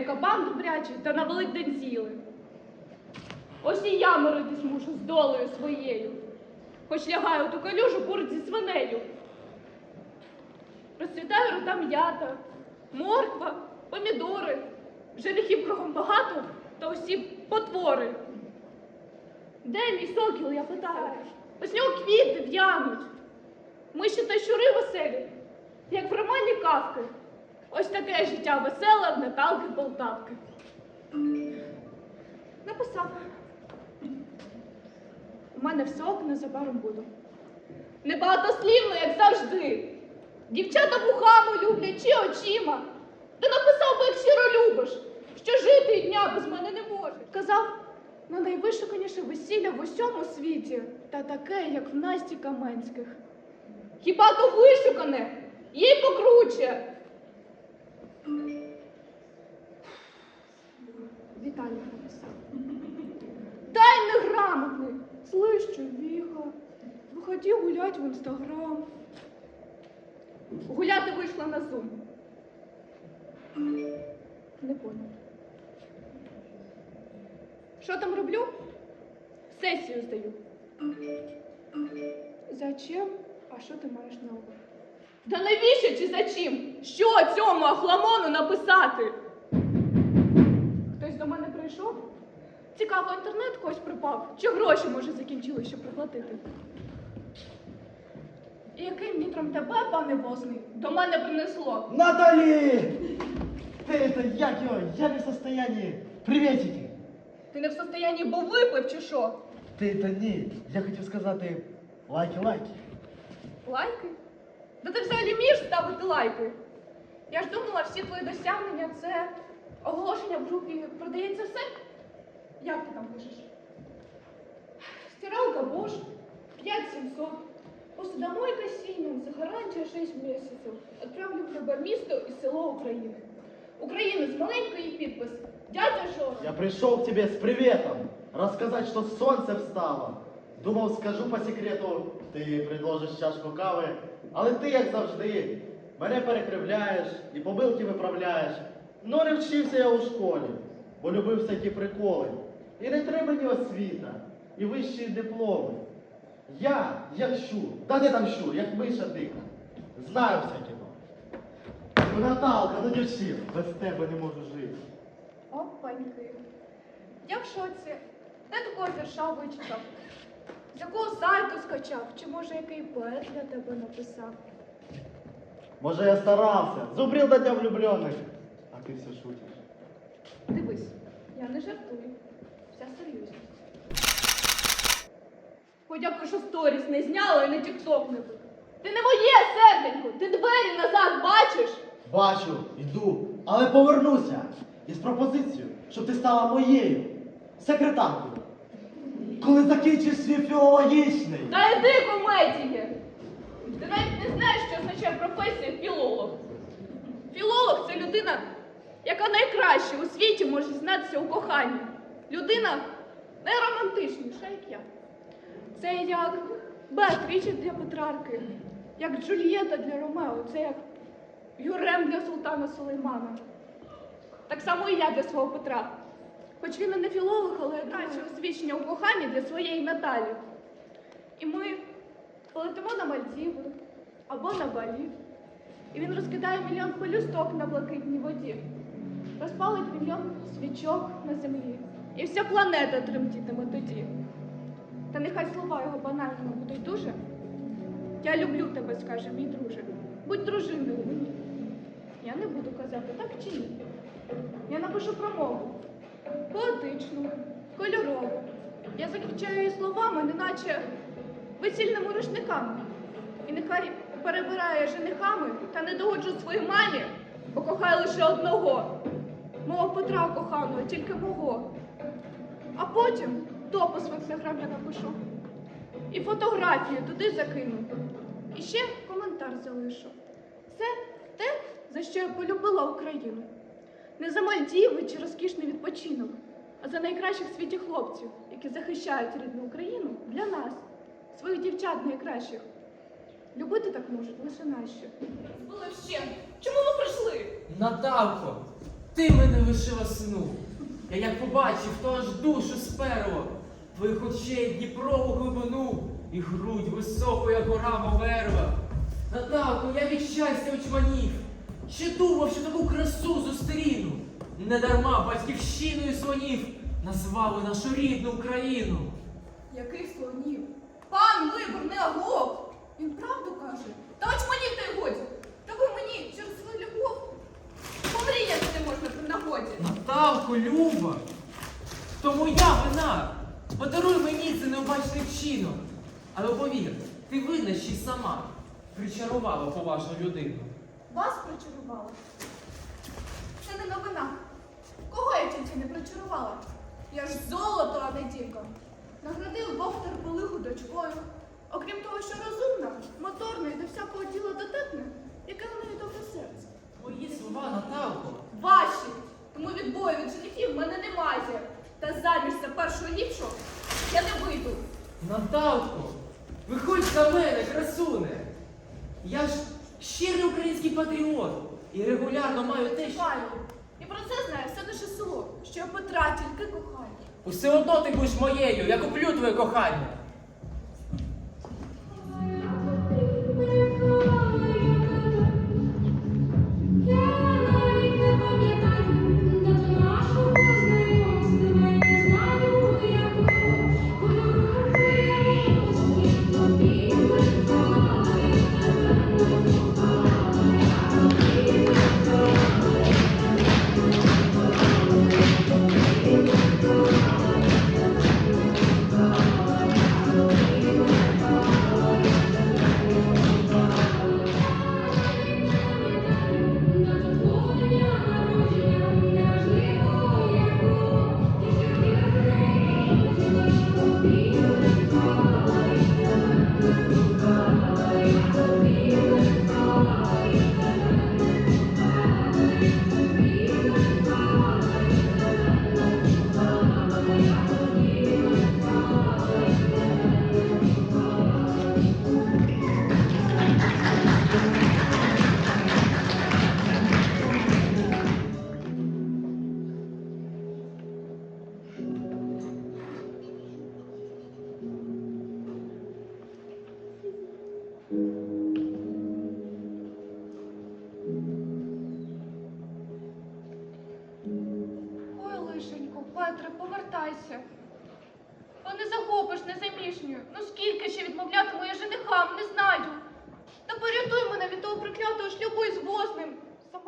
Неї кабан добрячий та на Великдень з'їли. Ось і я миритись мушу з долею своєю. Хоч лягаю ту калюжу зі свинею. Розцвітає рота м'ята, морква, помідори. Жаліхів кругом багато, та усі потвори. Де мій сокіл, я питаю? Ось нього квіти в'януть. Миші та щури веселі, як в романі Кавки. Ось таке життя веселе в Наталки Полтавки. Написав. У мене все незабаром буду. Небагатослівно, як завжди. Дівчата вухами люблять чи очима. Ти написав би, як щиро любиш, що жити і дня без мене не може. Казав, на найвишуканіше весілля в усьому світі, та таке, як в Насті Каменських. Хіба то вишукане, їй покруче. Віталій написав. Та й неграмотний. Слышь, чувіха, виходи гулять в інстаграм. Гуляти вийшла на зум. Не понял. Що там роблю? Сесію здаю. Зачем? А що ти маєш на увазі? Та навіщо чи за чим? Що цьому ахламону написати? Хтось до мене прийшов? Цікаво, інтернет когось припав. Чи гроші, може, закінчили, щоб проплатити? І яким вітром тебе, пане возний, до мене принесло? Натали! Ты это, як его, я не в состоянии. Приветики. Ти не в состоянні, бо випив чи що? Ти это ні. Я хотів сказати лайки, лайки. Да ти взагалі вмієш ставити лайки? Я ж думала, всі твої досягнення це оголошення в групі продається все. Як ти там пишеш? Стиралка Bosch 5700. Посудомойка Siemens, гарантія 6 місяців. Отправлю в любе місто і село України. Українець маленький і підпис. Дядя Жора. Я пришел к тебе с приветом. Рассказать, что солнце встало. Думав, скажу по секрету, ти предложиш чашку кави, але ти, як завжди, мене перекривляєш і помилки виправляєш. Ну не вчився я у школі, бо любив всякі приколи. І не треба ні освіта, і вищі дипломи. Я, як щур, та де там щур, як миша дика, знаю всяке. Ну, Наталка, ну дівчина, без тебе не можу жити. Опаньки. Я в шоці. Де такого? З якого сайту скачав? Чи може який поет для тебе написав? Може, я старався, зубрил до дня влюбленных, а ти все шутиш. Дивись, я не жартую. Вся серйозність. Подякую, що сторіс не зняла і на тікток не виклав. Ти не моє серденько, ти двері назад бачиш? Бачу, йду, але повернуся із пропозицією, щоб ти стала моєю секретаркою. Коли закінчиш свій філологічний. Та йди комедіє! Ти навіть не знаєш, що означає професія філолог. Філолог це людина, яка найкраще у світі може знатися у коханні. Людина найромантичніша, як я. Це як Беатріча для Петрарки, як Джульєта для Ромео, це як Юрем для султана Сулеймана. Так само і я для свого Петра. Хоч він і не філолог, але наче освічення у коханні для своєї Наталі. І ми полетимо на Мальдіви або на Балі. І він розкидає мільйон пелюсток на блакитній воді, розпалить мільйон свічок на землі. І вся планета тремтітиме тоді. Та нехай слова його банально будуть дуже. Я люблю тебе, скаже мій друже. Будь дружиною мені. Я не буду казати так чи ні. Я напишу промову. Поетичну, кольорову. Я закінчаю її словами, неначе весільними рушниками. І нехай перебирає женихами та не догоджу своїй мамі, бо кохає лише одного. Мого Петра коханого, тільки мого. А потім допис в інстаграмі напишу. І фотографію туди закину. І ще коментар залишу. Це те, за що я полюбила Україну. Не за Мальдіви чи розкішний відпочинок, а за найкращих в світі хлопців, які захищають рідну Україну для нас, своїх дівчат найкращих. Любити так можуть лише наші. Були ще. Чому ви прийшли? Наталко, ти мене лишила сну. Я як побачив, то аж душу сперло. Твоїх очей Дніпрову глибину і грудь високо, як гора Моверва. Наталко, я від щастя очманів. Ще думав, що таку красу зустріну. Недарма батьківщиною слонів назвали нашу рідну Україну. Яких слонів? Пан вибор не агов. Він правду каже. Та очманів та й годі. Та ви мені через свою любов помріяти не можна при нагоді. Наталко, Люба, то моя вина. Подаруй мені це необачний вчинок. Але повір, ти винна ще й сама причарувала поважну людину. Вас причарувала? Це не новина. Кого я тільки не причарувала? Я ж золото, а не дівка. Наградив Бог терпелиху дочкою. Окрім того, що розумна, моторна і до всякого діла дотепна, яке в неї добре серце. Твої слова, Наталко. Ваші! Тому відбою від женихів в мене немає. Та заміж за першого ліпшого я не вийду. Наталко, виходь за мене, красуне. Я ж щирий український патріот і маю те, що. Знаю. І про це знає все наше село, що я Петра тільки кохаю. Усе одно ти будеш моєю, я куплю твоє кохання. Незаміжньою. Ну скільки ще відмовлятиму я женихам, не знаю. Та порятуй мене від того проклятого шлюбу із возним. Сама.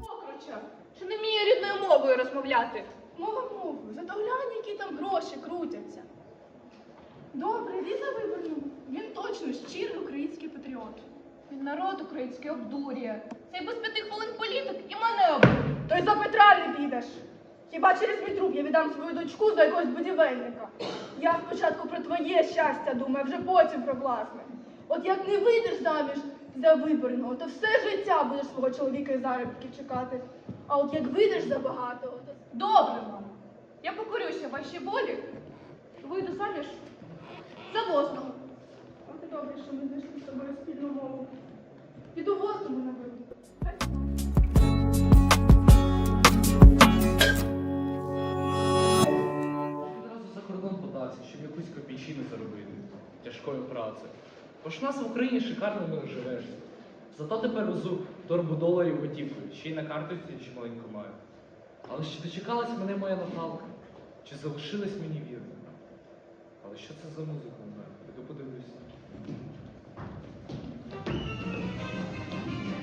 Покруча, що не вміє рідною мовою розмовляти. Мова мовою, зато глянь, які там гроші крутяться. Добре, Ліза вивернув. Він точно щирий український патріот. Він народ український обдурює. Цей без п'яти хвилин політик і мене обдурює. То й за Петра не підеш. Хіба через мій труп я віддам свою дочку за якогось будівельника. Я спочатку про твоє щастя думаю, вже потім про власне. От як не вийдеш заміж за виборного, то все життя будеш свого чоловіка і заробітків чекати. А от як вийдеш за багатого, то добре, мама. Я покорюся вашій волі. Вийду заміж за возного. От і добре, що ми знайшли з тобою спільну мову. Піду возному наберу. Хай тяжкою працею. Бо ж у нас в Україні шикарно не живеш. Зато тепер везу торбу доларів готівкою, ще й на карточці ще маленьку маю. Але чи дочекалась мене моя Наталка? Чи залишилась мені вірна? Але що це за музика в мене? Піду подивлюся.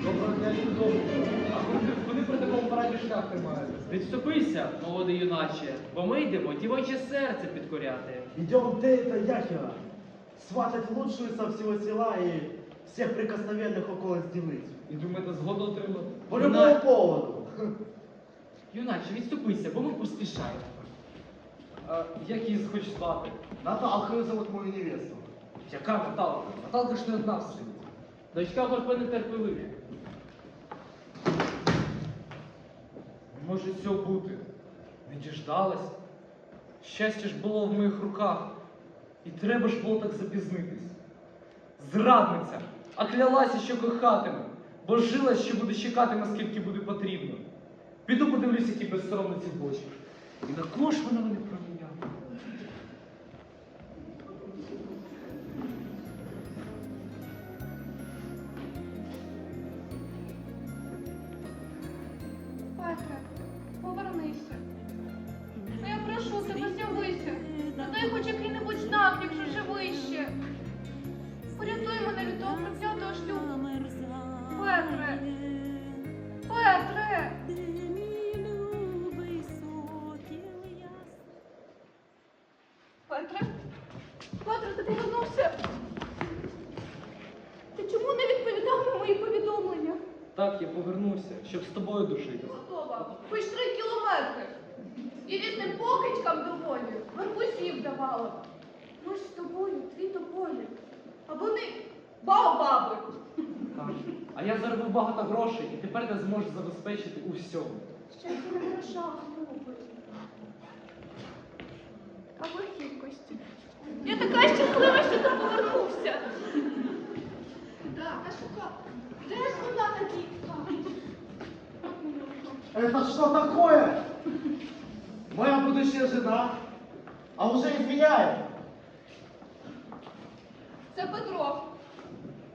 Доброго дня. А вони, при такому параді шлях тримають. Відступися, молодий юначе, бо ми йдемо дівоче серце підкоряти. Идем ты это Яхера, сватать лучшую со всего села и всех прикосновенных около сделать. І думаєте, згоду отримати? По любому поводу. Юначе, відступися, бо ми поспішаємо. А, як її хочеш звати? Наталкою зовут мою невесту. Яка Наталка? Наталка ж не одна в селі. Дочка горпи нетерпеливі. може цього бути? Не діждалась? Щастя ж було в моїх руках, і треба ж було так запізнитись. Зрадниця, а клялася, що кохатиме, бо жила, що буде чекати, наскільки буде потрібно. Піду подивлюсь, які безсоромниці в очі. І на кого вона мене проміняла? Щоб з тобою душити. Готова. Хоч три кілометри. І різним покидькам доволі. Гарбузів давала. Ми ж з тобою дві тополі. А вони баобаби. Так. А я заробив багато грошей і тепер ти зможеш забезпечити у всьому. Щастя не в грошах, любить. А в легкості. Я така щаслива, що ти повернувся. Так, а шука, де ж вона надійка? Это что такое? Моя будущая жена, а уже изменяет. Це Петро.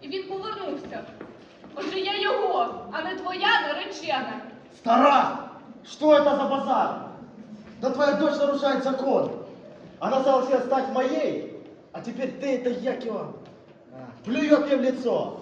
І він повернувся. Отже, я його, а не твоя наречена. Стара! Что это за базар? Да твоя дочь нарушает закон. Она согласилась стать моей, а теперь ты это як его? А, Плюет мне в лицо.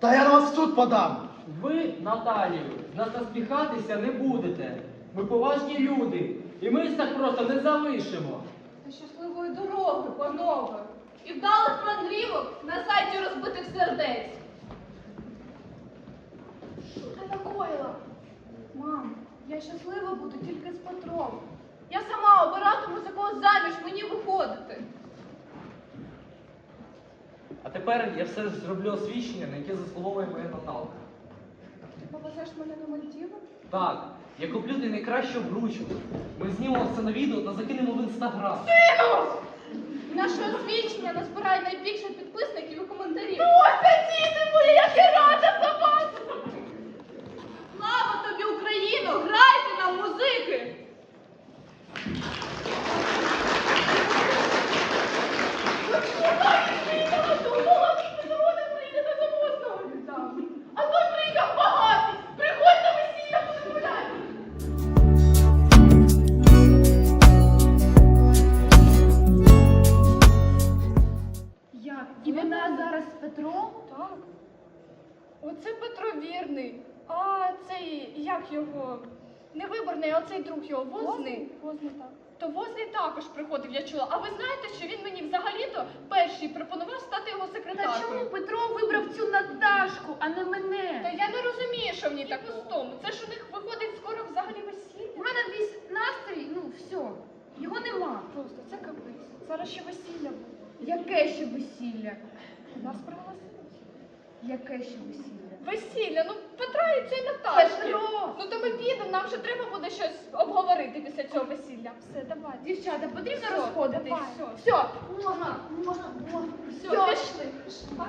Да я на вас в суд подам. Ви, Наталію, нас насміхатися не будете. Ми поважні люди, і ми ж так просто не залишимо. Та щасливої дороги, панове. І вдалих мандрівок на сайті розбитих сердець. Що ти накоїла? Мам, я щаслива буду тільки з Петром. Я сама обиратиму, за кого заміж мені виходити. А тепер я все ж зроблю освічення, на яке заслуговує моя Наталка. Повезеш мене на Мальдіви? Так, я куплю тобі найкращу обручку. Ми знімемо це на відео та закинемо в інстаграм. Наше освічення назбирає найбільше підписників і коментарів. Ну ось це діти мої, як я рада за вас! Слава тобі, Україно! Грайте нам музики! Возний. То возний також приходив, я чула. А ви знаєте, що він мені взагалі-то перший пропонував стати його секретаркою? Та чому Петро вибрав цю Наташку, а не мене? Та я не розумію, що в ній так пустому. Це ж у них виходить скоро взагалі весілля. У мене весь настрій, ну все, його нема. Просто це капець. Зараз ще весілля буде. Яке ще весілля? Нас пригласили. Яке ще весілля? Весілля, ну Петра і цей Наташки. Петро! Ну то ми підемо, нам вже треба буде щось обговорити після цього весілля. Все, давай. Дівчата, потрібно Все, розходитись. давай. Все. Можна, можна, можна. все, Все. пішли.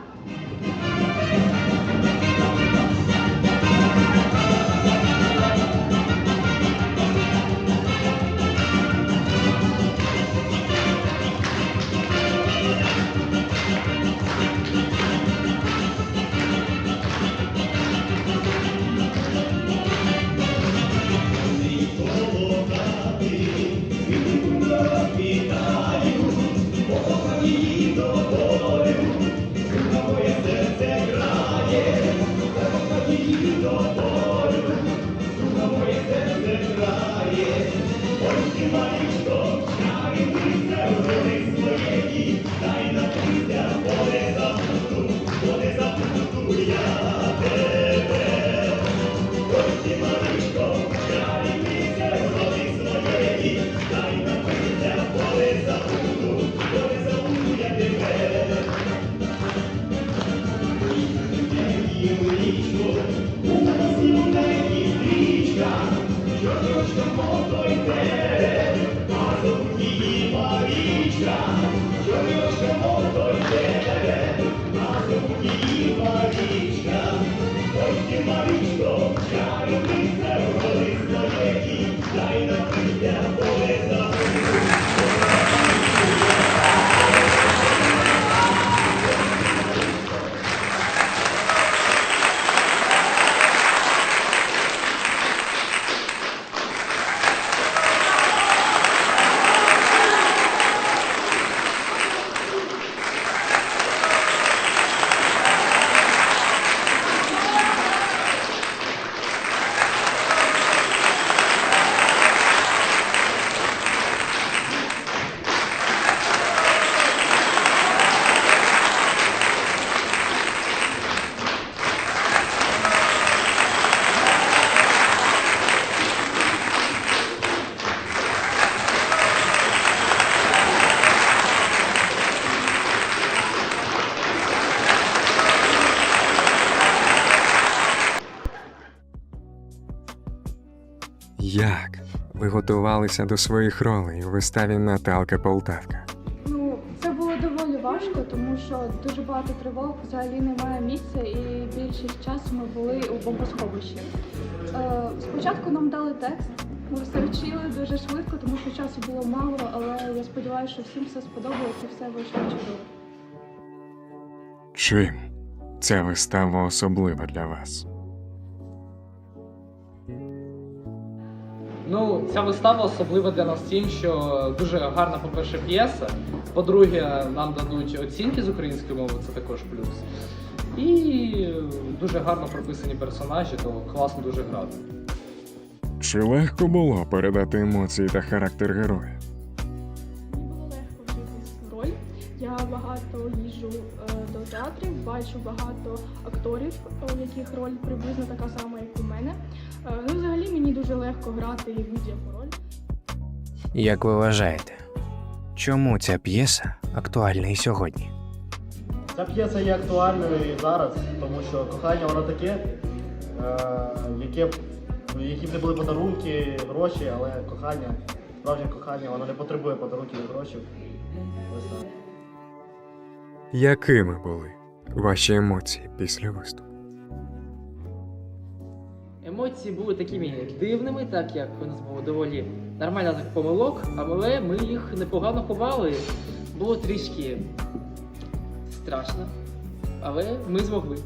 Готувалися до своїх ролей у виставі Наталка Полтавка? Ну, це було доволі важко, тому що дуже багато тривог, взагалі немає місця, і більшість часу ми були у бомбосховищі. Е, спочатку нам дали текст, ми все вчили дуже швидко, тому що часу було мало, але я сподіваюся, що всім все сподобається, все вийшло чудово. Чим ця вистава особлива для вас? Ну, ця вистава особлива для нас тим, що дуже гарна, по-перше, п'єса. По-друге, нам дадуть оцінки з української мови, це також плюс. І дуже гарно прописані персонажі, то класно дуже грати. Чи легко було передати емоції та характер героя? Мені було легко вжитись в роль. Я багато їжджу е, до театрів, бачу багато акторів, у яких роль приблизно така сама, як у мене. Е, ну, взагалі мені дуже легко грати будь-яку роль. Як ви вважаєте, чому ця п'єса актуальна і сьогодні? Ця п'єса є актуальною і зараз, тому що кохання воно таке, е, яке, б- які б не були подарунки, гроші, але кохання, справжнє кохання, воно не потребує подарунків і грошей. Ось так. Якими були ваші емоції після виступу? Емоції були такими дивними, так як у нас було доволі нормально помилок, але ми їх непогано ховали. Було трішки страшно, але ми змогли.